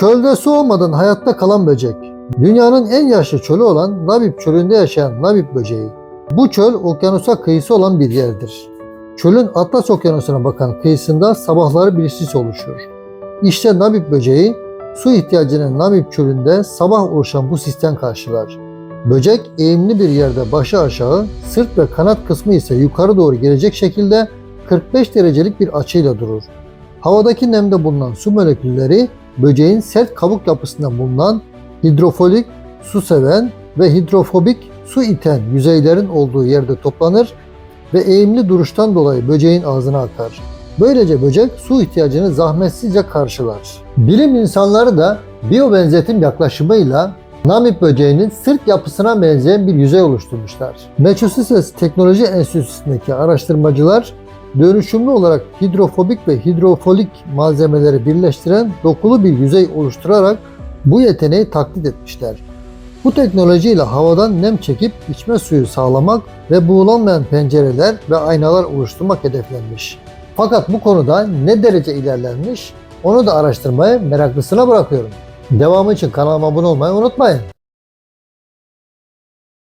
Çölde su olmadan hayatta kalan böcek. Dünyanın en yaşlı çölü olan Namib çölünde yaşayan Namib böceği. Bu çöl okyanusa kıyısı olan bir yerdir. Çölün Atlas okyanusuna bakan kıyısında sabahları bir sis oluşur. İşte Namib böceği su ihtiyacını Namib çölünde sabah oluşan bu sisten karşılar. Böcek eğimli bir yerde başı aşağı, sırt ve kanat kısmı ise yukarı doğru gelecek şekilde 45 derecelik bir açıyla durur. Havadaki nemde bulunan su molekülleri böceğin sert kabuk yapısında bulunan hidrofolik, su seven ve hidrofobik su iten yüzeylerin olduğu yerde toplanır ve eğimli duruştan dolayı böceğin ağzına akar. Böylece böcek su ihtiyacını zahmetsizce karşılar. Bilim insanları da biyobenzetim yaklaşımıyla Namib böceğinin sırt yapısına benzeyen bir yüzey oluşturmuşlar. Massachusetts Teknoloji Enstitüsü'ndeki araştırmacılar dönüşümlü olarak hidrofobik ve hidrofolik malzemeleri birleştiren dokulu bir yüzey oluşturarak bu yeteneği taklit etmişler. Bu teknolojiyle havadan nem çekip içme suyu sağlamak ve buğulanmayan pencereler ve aynalar oluşturmak hedeflenmiş. Fakat bu konuda ne derece ilerlenmiş onu da araştırmaya meraklısına bırakıyorum. Devamı için kanalıma abone olmayı unutmayın.